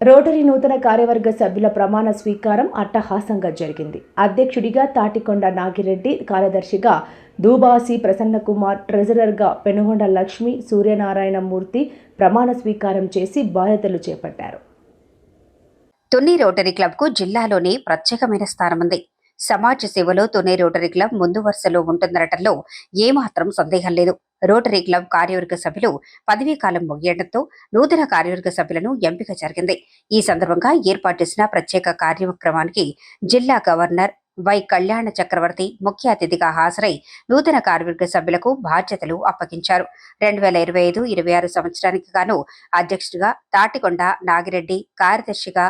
Rotary నూతన కార్యవర్గ సభ్యుల ప్రమాణ స్వీకారం అట్టహాసంగా జరిగింది. అధ్యక్షుడిగా తాటికొండ నాగిరెడ్డి కార్యదర్శిగా దూబాసి ప్రసన్నకుమార్ ట్రెజరర్గా పెనుగొండ లక్ష్మి సూర్యనారాయణ మూర్తి ప్రమాణ స్వీకారం చేసి బాధ్యతలు చేపట్టారు. తుని రోటరీ క్లబ్కు జిల్లాలోని ప్రత్యేకమైన స్థానం ఉంది సమాజ సేవలో తునే రోటరీ క్లబ్ ముందు వరుసలో ఉంటుందనటంలో ఏమాత్రం సందేహం లేదు. రోటరీ క్లబ్ కార్యవర్గ సభ్యులు పదవీ కాలం ముగియడంతో నూతన కార్యవర్గ సభ్యులను ఎంపిక జరిగింది. ఈ సందర్భంగా ఏర్పాటు చేసిన ప్రత్యేక కార్యక్రమానికి జిల్లా గవర్నర్ వై కళ్యాణ చక్రవర్తి ముఖ్య అతిథిగా హాజరై నూతన కార్యవర్గ సభ్యులకు బాధ్యతలు అప్పగించారు. రెండు వేల ఇరవై ఐదు ఇరవై ఆరు సంవత్సరానికి గాను అధ్యక్షుడిగా తాటికొండ నాగిరెడ్డి కార్యదర్శిగా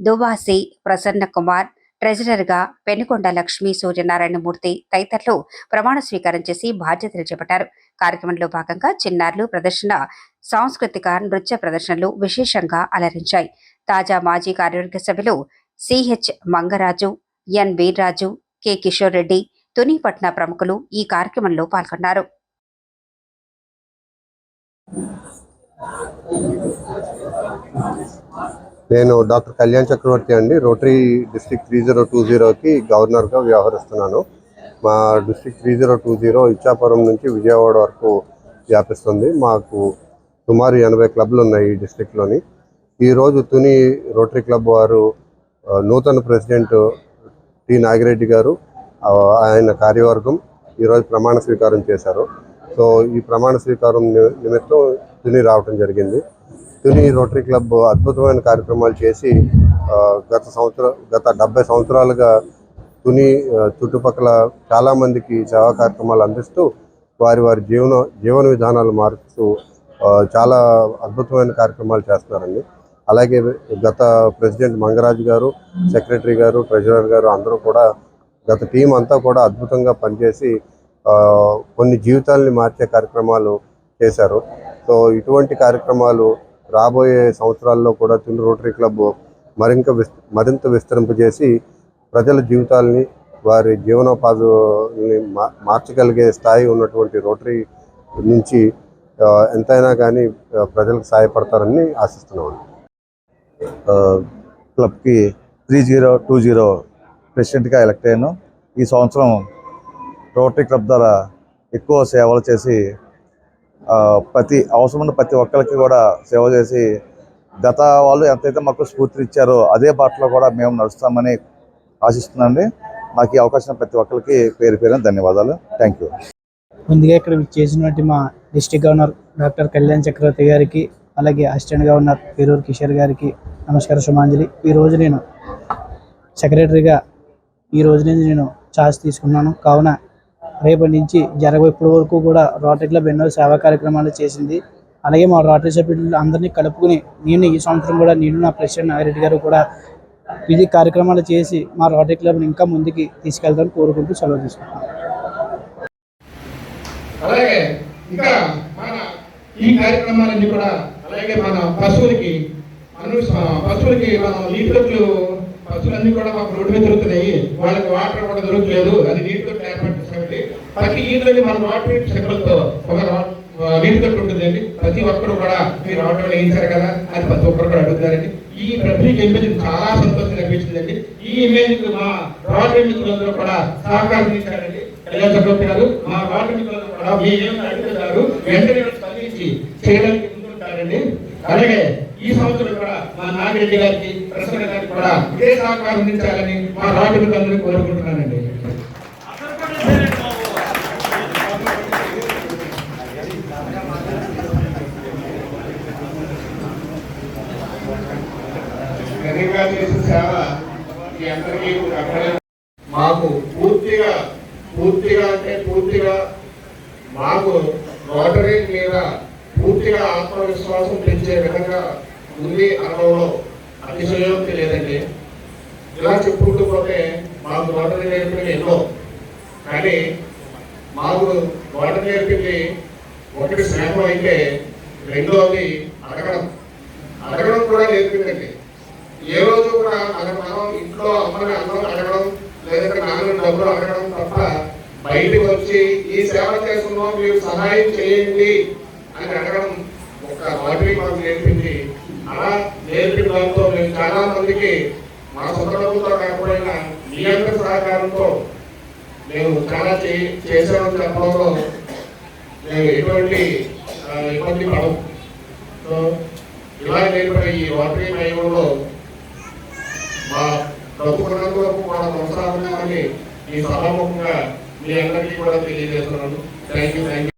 దువాసి ప్రసన్న కుమార్ ట్రెజరర్గా పెనుకొండ లక్ష్మీ సూర్యనారాయణమూర్తి తదితరులు ప్రమాణ స్వీకారం చేసి బాధ్యతలు చేపట్టారు. కార్యక్రమంలో భాగంగా చిన్నారులు ప్రదర్శన సాంస్కృతిక నృత్య ప్రదర్శనలు విశేషంగా అలరించాయి. తాజా మాజీ కార్యవర్గ సభ్యులు CH Mangaraju N Veerraju K Kishore Reddy తునిపట్న ప్రముఖులు ఈ కార్యక్రమంలో పాల్గొన్నారు. నేను డాక్టర్ కళ్యాణ్ చక్రవర్తి అండి. Rotary district three zero two జీరోకి గవర్నర్గా వ్యవహరిస్తున్నాను. మా district three zero two zero Ichchapuram నుంచి విజయవాడ వరకు వ్యాపిస్తుంది. మాకు సుమారు ఎనభై క్లబ్లు ఉన్నాయి ఈ డిస్ట్రిక్ట్లోని. ఈరోజు తుని రోటరీ క్లబ్ వారు నూతన ప్రెసిడెంట్ టి నాగిరెడ్డి గారు ఆయన కార్యవర్గం ఈరోజు ప్రమాణ స్వీకారం చేశారు. సో ఈ ప్రమాణ స్వీకారం నిమిత్తం తుని రావటం జరిగింది. తుని రోటరీ క్లబ్ అద్భుతమైన కార్యక్రమాలు చేసి గత సంవత్సరం గత డెబ్బై సంవత్సరాలుగా తుని చుట్టుపక్కల చాలామందికి సేవా కార్యక్రమాలు అందిస్తూ వారి వారి జీవన జీవన విధానాలు మారుస్తూ చాలా అద్భుతమైన కార్యక్రమాలు చేస్తున్నారండి. అలాగే గత ప్రెసిడెంట్ మంగరాజు గారు సెక్రటరీ గారు ట్రెజరర్ గారు అందరూ కూడా గత టీం అంతా కూడా అద్భుతంగా పనిచేసి కొన్ని జీవితాలని మార్చే కార్యక్రమాలు చేశారు. సో ఇటువంటి కార్యక్రమాలు రాబోయే సంవత్సరాల్లో కూడా తుని రోటరీ క్లబ్ మరింత మరింత విస్తరింపజేసి ప్రజల జీవితాలని వారి జీవనోపాధిని మా మార్చగలిగే స్థాయి ఉన్నటువంటి రోటరీ నుంచి ఎంతైనా కానీ ప్రజలకు సహాయపడతారని ఆశిస్తున్నామండి క్లబ్కి త్రీ జీరో టూ జీరో ప్రెసిడెంట్గా ఎలక్ట్ అయ్యాను. ఈ సంవత్సరం రోటరీ క్లబ్ ద్వారా ఎక్కువ సేవలు చేసి ప్రతి అవసరమైన ప్రతి ఒక్కరికి కూడా సేవ చేసి గత వాళ్ళు ఎంతైతే మాకు స్ఫూర్తినిచ్చారో అదే బాటలో కూడా మేము నడుస్తామని ఆశిస్తున్నాండి నాకు ఈ అవకాశం ప్రతి ఒక్కరికి పేరు పేరున ధన్యవాదాలు. థ్యాంక్ యూ ముందుగా ఇక్కడ చేసినటువంటి మా district governor doctor Kalyan Chakravarthy గారికి అలాగే అసిస్టెంట్ గవర్నర్ పేరూరు కిషోర్ గారికి నమస్కారం సుమాంజలి. ఈరోజు నేను సెక్రటరీగా ఈ రోజు నుంచి నేను ఛార్జ్ తీసుకున్నాను. కావున రేపటి నుంచి జరగబోయే ఇప్పటి వరకు కూడా రోటరీ క్లబ్ ఎన్నో సేవా కార్యక్రమాలు చేసింది. అలాగే మా రోటరీ సభ్యులు అందరినీ కలుపుకుని నేను ఈ సంవత్సరం కూడా నేను నా ప్రెసిడెంట్ నాగిరెడ్డి గారు కూడా ఇది కార్యక్రమాలు చేసి మా రోటరీ క్లబ్ని ఇంకా ముందుకి తీసుకెళ్తామని కోరుకుంటూ సెలవు తీసుకుంటాను అలాగే ఇంకా మన ఈ కార్యక్రమాలన్నీ కూడా అలాగే మన పశువులకి అను పశువులకి మనం లీటర్లు పశువులన్నీ కూడా మాకు రోడ్డు మీద దొరుకుతున్నాయి. వాళ్ళకి వాటర్ కూడా దొరకలేదు. అది నీటితో ఏర్పాటు ప్రతి ఈదులని మన వాటర్ చెక్కలతో ఒక నీటి తట్టు ఉంటుందండి ప్రతి ఒక్కరు కూడా మీరు ఆటోలో వేయించారు కదా అది ప్రతి ఒక్కరు కూడా అడుగుతారండి ఈ ప్రతికి ఇమేజ్ చాలా సంతోషం అనిపించిందండి. ఈ ఇమేజ్ మా రాజకీయ మిత్రులందరూ కూడా సహకారం ఇచ్చారండి ఎలా గారు మా రాజకీయ మిత్రులందరూ కూడా మీ ఏమైనా అడుగుతారు వెంటనే స్పందించి చేయడానికి ముందుంటారండి. అలాగే ఈ సంవత్సరం కూడా మా నాగిరెడ్డి గారికి ప్రసన్న గారికి కూడా ఇదే సహకారం అందించాలని మా రాజకీయ మిత్రులందరూ కోరుకుంటున్నానండి. ఘనంగా చేసిన సేవ మీ అందరికీ మాకు పూర్తిగా పూర్తిగా అంటే పూర్తిగా మాకు రోటరీ మీద పూర్తిగా ఆత్మవిశ్వాసం పెంచే విధంగా ఉంది అనడంలో అతిశయోక్తి లేదండి. ఇలా చెప్పుకుంటూ పోతే మాకు రోటరీ నేర్పింది ఎన్నో. కానీ మాకు రోటరీ నేర్పింది ఒకటి స్నేహం అయితే రెండోది అడగడం. కూడా నేర్పిందండి ఏ రోజు కూడా మన మనం ఇంట్లో అమ్మని అన్నం అడగడం లేదంటే నాన్న డబ్బులు అడగడం తప్ప బయటకు వచ్చి ఈ సేవ చేస్తున్నాం మీరు సహాయం చేయండి అని అడగడం ఒక వాటిని మనం నేర్పింది అలా నేర్పిన దాంతో మేము చాలా మందికి మా సొంత డబ్బులతో కాకపోయినా మీ అందరి సహకారంతో మేము చాలా చే- చేసామని చెప్పడంలో మేము ఎటువంటి ఇబ్బంది పడము. సో ఇలా నేర్పిన ఈ రోటరీ నయంలో మా బ్రతుకున్నంత వరకు కూడా కొనసాగుతామని ఈ సభాముఖంగా మీ అందరికీ కూడా తెలియజేస్తున్నాను. Thank you thank you